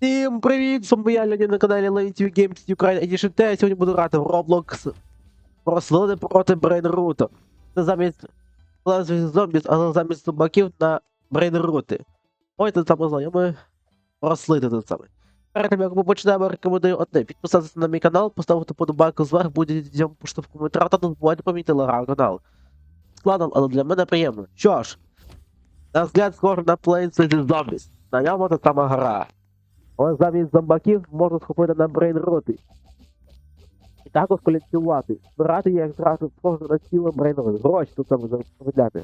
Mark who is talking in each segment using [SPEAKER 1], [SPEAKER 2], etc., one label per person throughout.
[SPEAKER 1] Всім привіт! З вами я Леонід на каналі LadyTV Games Ukraine Edition T. Я сьогодні буду грати в Roblox рослини проти Брейнрута. Це замість зомбі, але замість зомбаків на Брейнрути. Ой, тут саме знайомі рослини тут саме. Перед тим, як ми почнемо, рекомендую одне. Підписатися на мій канал, поставити подобайку зверху, буде дідьом пушти в коментарях, та не забувайте про мій телеграм-канал. Складно, але для мене приємно. Що ж, на взгляд схоже на Planes vs. Знайома та сама гра. Але замість зомбаків можна схопити на брейнроти. І також колекціонувати. Збирати їх зразу схоже на ціле брейнрот. Гроші тут саме заробляти.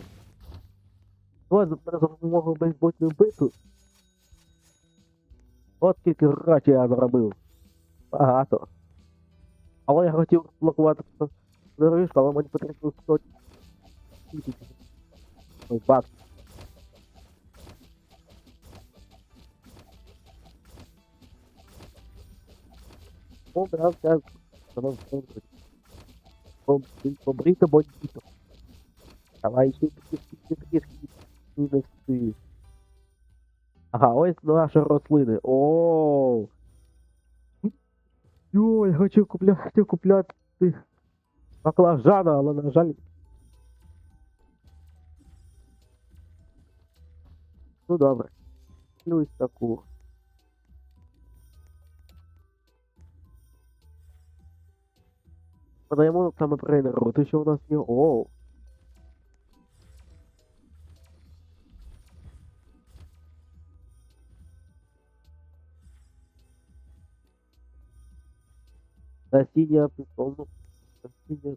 [SPEAKER 1] Ось мене за допомогою бейсбольної биту. От скільки грошей я заробив. Багато. Але я хотів блокувати дорожку, але мені потрібно 100 тисяч. Баксів. О, брав час. Побрито бандито. Давай ще трішки трішки трішки. Ага, ось наші рослини. О. Йо, я хочу купляти, купляти баклажана, але на жаль. Ну добре. Ну таку. Подаємо саме тренеру. Ти що у нас є? Оу. Насіння прикольно. Насіння.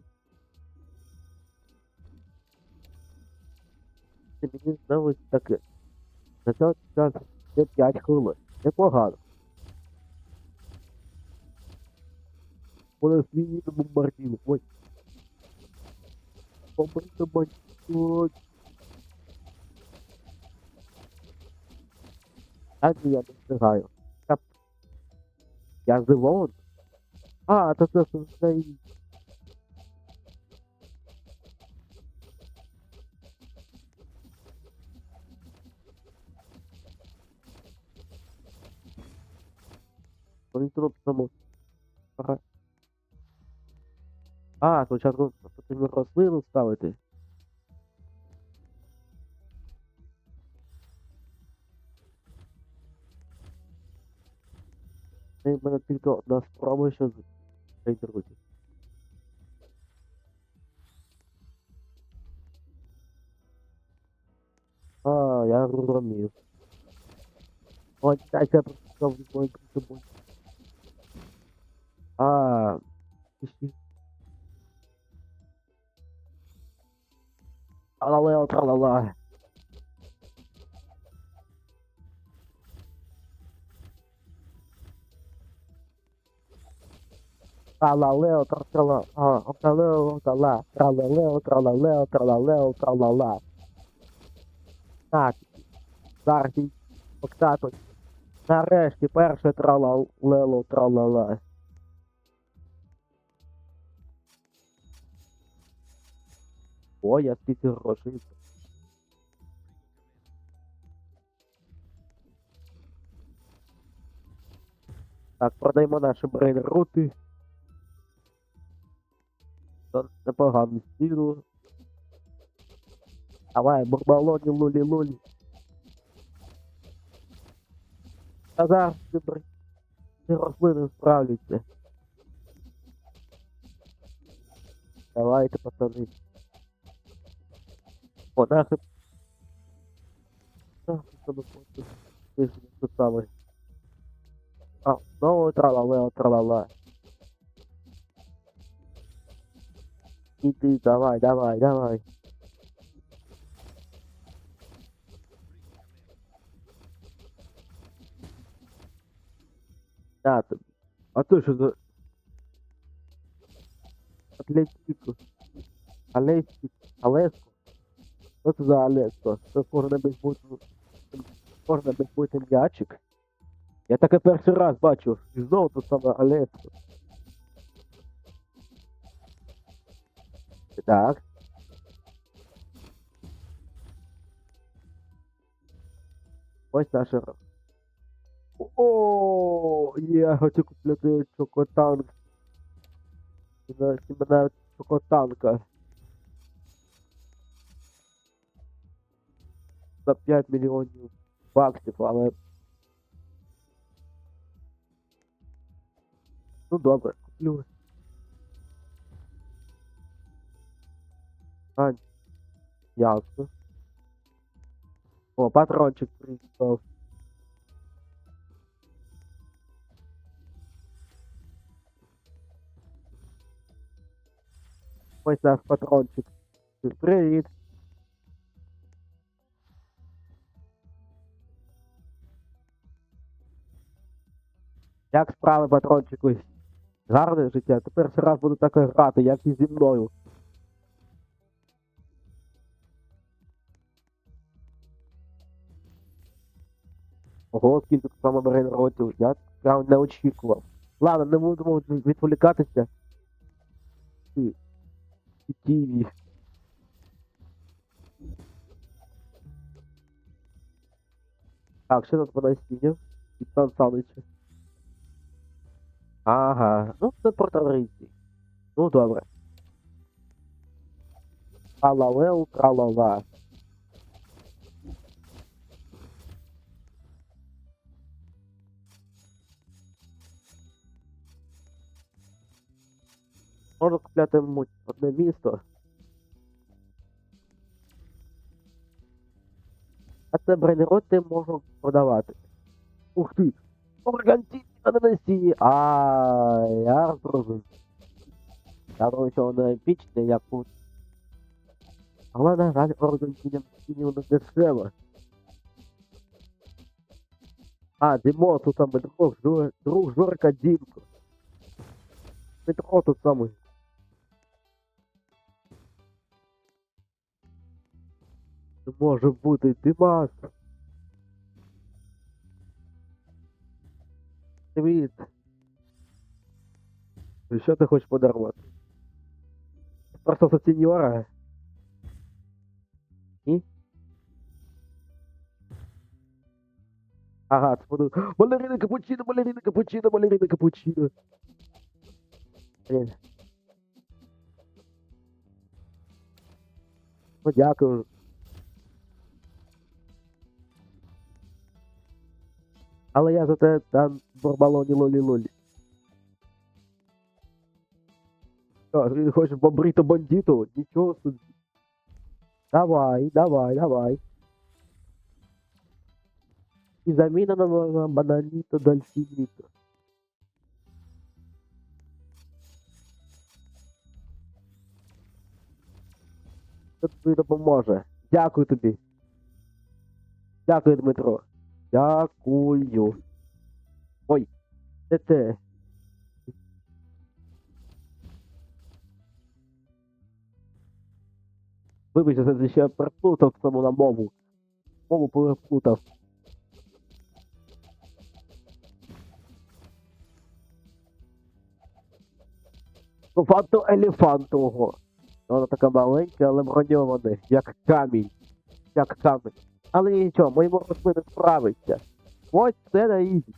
[SPEAKER 1] Це мені здалось таке. На цей час це 5 хвилин. Непогано. Вона свій бомбардів. Ой. Побрито бандит. Так я не встигаю. Я, я здивований. А, то це все і... Вони тут тому. Ага. А, спочатку потрібно рослину ставити. Це в мене тільки одна спроба, що зайти руки. А, я зрозумів. Ось так я просто мой собою. А, пішли. Тралалео, тралала. Тралалео, тралала. Тралалео, трала. Тралалео, тралалео, тралалео, тралала. Так. Зараз і. Нарешті перше тралалело, тралала. О, я скільки грошей. Так, продаємо наші брейн-рути. Це непоганий стіл. Давай, бурбалоні, лулі, лулі. А зараз ці бр- ці рослини справляться. Давайте, пацани. О, нахи. Так, це ми просто це саме. А, знову тралалео, тралала. Іди, давай, давай, давай. Да, ти- а то що за... Атлетико. Алесик. Алеско. Що це за Алеско? Це схоже на бейсбольну... Схоже на бейсбольний м'ячик. Я таке перший раз бачу. І знову тут саме Алеско. Так. Ось наша О, я хочу купити чокотанк. На сімена чокотанка. За 5 мільйонів баксів, але. Ну добре, куплю. А, ясно. О, патрончик приїхав. Ось наш патрончик. Привіт. Як справи, патрончику? Гарне життя. Тепер ще раз буду так грати, як і зі мною. Ого, скільки тут саме Марин ротів. Я прям не очікував. Ладно, не від- відволікатися. Тіві. Так, що тут по насінню? Від Сан Санича. Ага, ну це протаринці. Ну добре. Тралалел, тралала. Можна купляти м- одне місто. А це брейнероти можу продавати. Ух ти! Органтинні ананасії! А я зрозумів. Я думаю, що воно епічне, як у... Але, на жаль, органтинні воно дешево. А, Дімо, тут саме друг, Жор- друг Жорка Дімко. Петро тут самий. Не може бути Димас. Привіт. І Що ти хочеш подарувати? Просто сеньора? Ні? Ага, це буду. Балерина капучино, балерина капучино, балерина капучино. Блін. Ну, дякую. Але я за те там борбалоні лолі лолі. Він хоче бобрито бандиту? Нічого собі. Давай, давай, давай. І заміна на, на бананіто дальфініто. Це тобі допоможе. Дякую тобі. Дякую, Дмитро. Дякую. Ой, це те. Вибачте, це ще переплутав саму на мову. Мову переплутав. Ну, фанту елефантового. Вона така маленька, але броньована, як камінь. Як камінь. Але нічого, мої морозми не справиться. Ось це на ізі.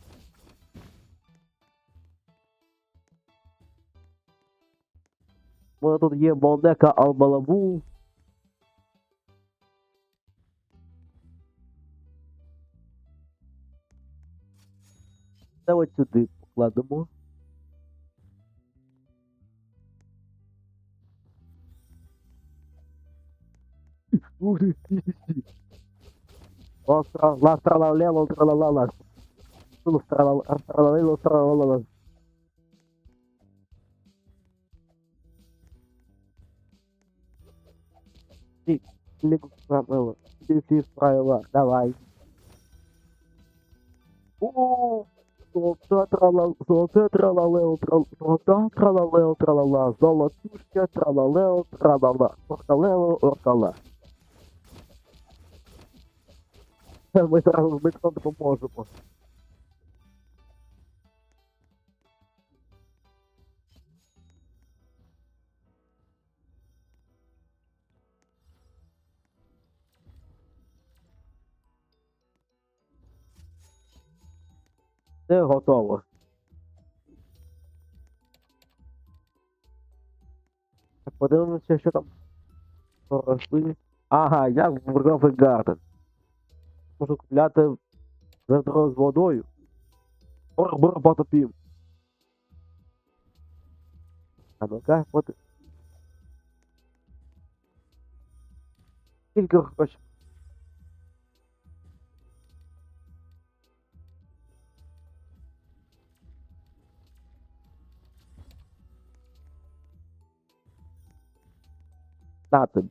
[SPEAKER 1] У мене тут є Молнека Албалабу. Це сюди покладемо. Ух ти, Ти, лігу справила. Ти всі справила, давай. О, золота тралала, золоте тралалео, трал, золота тралалео, тралала, золотушка тралалео, тралала, оркалео, оркала. Ми зараз Дмитром допоможемо. Все готово. Подивимося, що там. Ага, я в Garden. Можу купляти ведро з водою. Орбор потопів. А ну-ка, от. Скільки грошей? На тобі.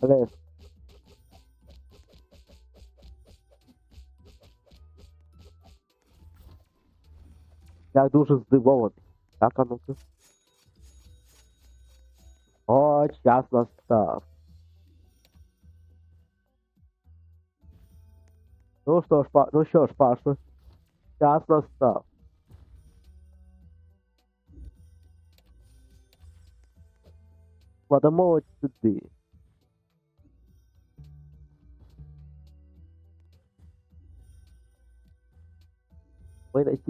[SPEAKER 1] Лес. Я дуже здивований. Так, а ну-ка. О, час настав. Ну що ж, па... ну що ж, Паша, час настав. Кладемо от сюди.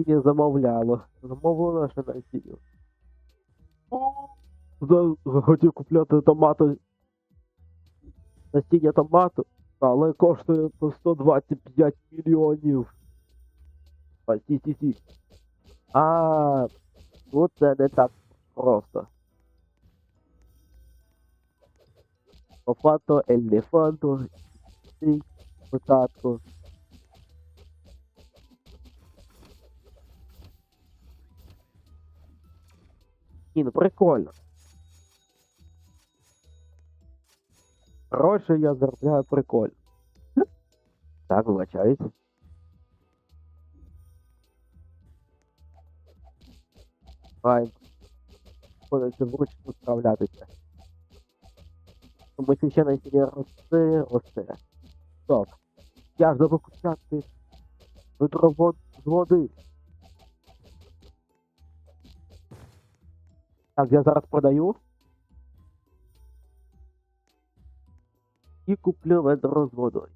[SPEAKER 1] Насіння замовляло. Замовило наше насіння. За- Захотів купляти томати. Насіння томату, але коштує по 125 мільйонів. А, сі, сі, сі. А, ну це не так просто. Офанто, елефанто, сі, потатко. Ну прикольно. Гроші я заробляю прикольно. Так, вибачаюсь. Файн. Ходиться вручну справлятися. Тому що ще на сіні росте, росте. Стоп. Я ж забув купляти ведро з води. Так, я зараз продаю. І куплю ведро з водою.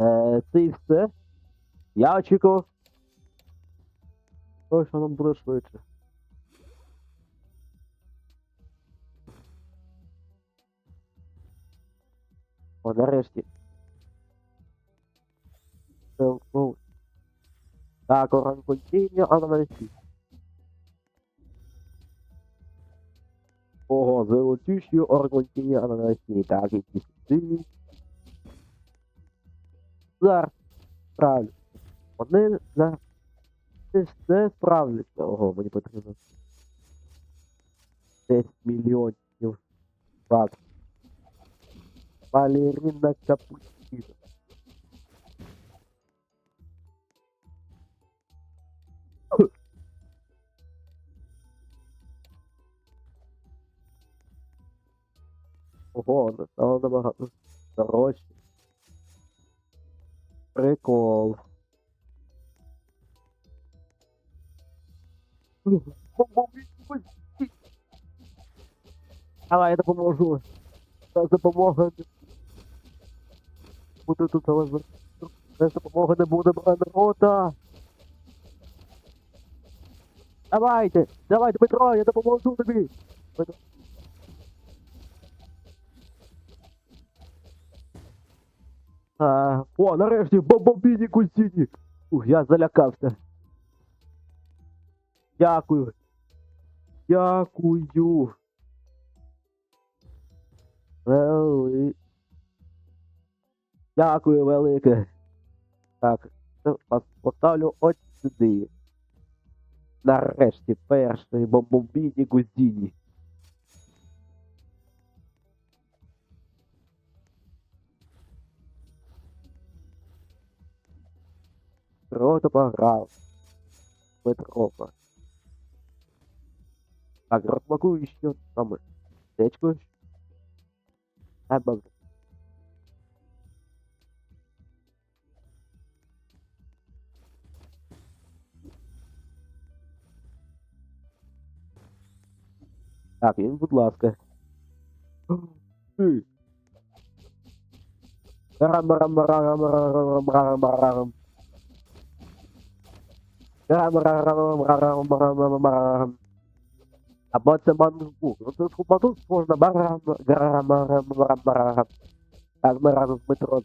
[SPEAKER 1] Е, це і все. Я очікував. Ой, що воно буде швидше. О, нарешті. Так, оранкультіння, ананасі. Ого, золотющі оргультіння ананасі. Так, які сюди. Зараз. Правильно. Вони за все справляться. Ого, мені потрібно. 10 мільйонів баксів. Балерина капучино. Воно стало набагато дорожче. Прикол. Давай, я допоможу. Та допомога не буде тут, але за- без допомоги не буде рота. Давайте, давайте, Петро, я допоможу тобі. А, о, нарешті, бомбомбіні культіні. Ух, я залякався. Дякую. Дякую. Вели... Дякую велике. Так, поставлю от сюди. Нарешті перший бомбомбіні гузіні. Круто пограв. Петропа. Так, розблокую ще там течку. Або Так, він, будь ласка. Ей, Рам-рам-рам-рам-рам-рам-рам-рам. Рам-рам-рам-рам-рам-рам-рам. Або це мангу. Ну тут тут можна барам, гарам, гарам, гарам, гарам. Так, ми разом в метро.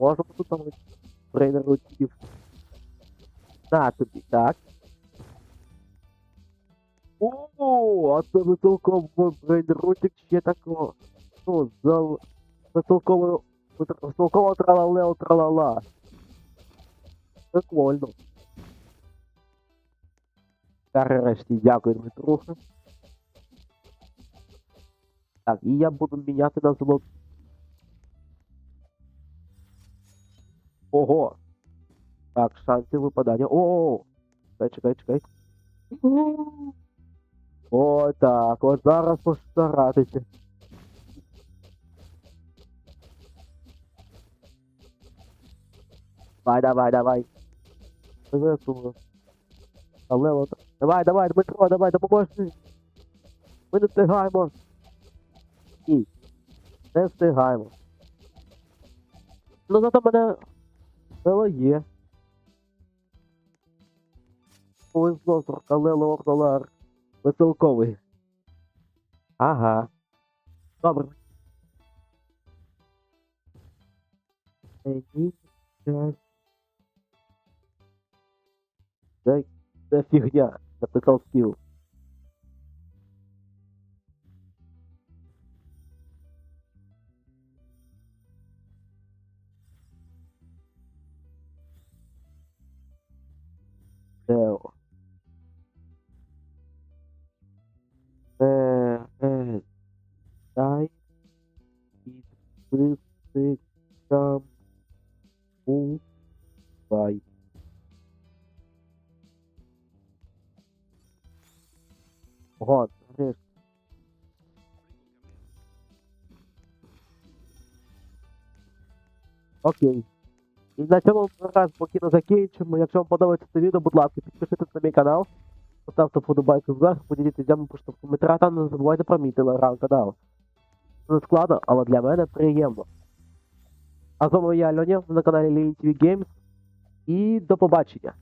[SPEAKER 1] Можемо тут там тренерів. На тобі, так. О, а це висилковий брейнрутик ще такого. Ну, за висилковою висилкового тралалео тралала. Прикольно. Нарешті, дякую, Дмитруха. Так, і я буду міняти на золото. Ого! Так, шанси випадання. О! Чекай, чекай, чекай. О, так, от зараз постаратися. Давай, давай, давай. Весело. Але от. Давай, давай, Дмитро, давай, допоможи. Ми не встигаємо. Ні. Не встигаємо. Ну зато мене Вело є. Повезло, але лордолар. Веселковий. Ага. Добре. Мені час. Це, це фігня, написав скіл. Тео. Ого. Окей. І на цьому раз покину закінчимо. Якщо вам подобається це відео, будь ласка, підпишіться на мій канал. Поставте вподобайку вверх, поділіться в коментарях, та не забувайте про мій телеграм-канал. Це не складно, але для мене приємно. А з вами я, Льоня, на каналі TV Games. І до побачення.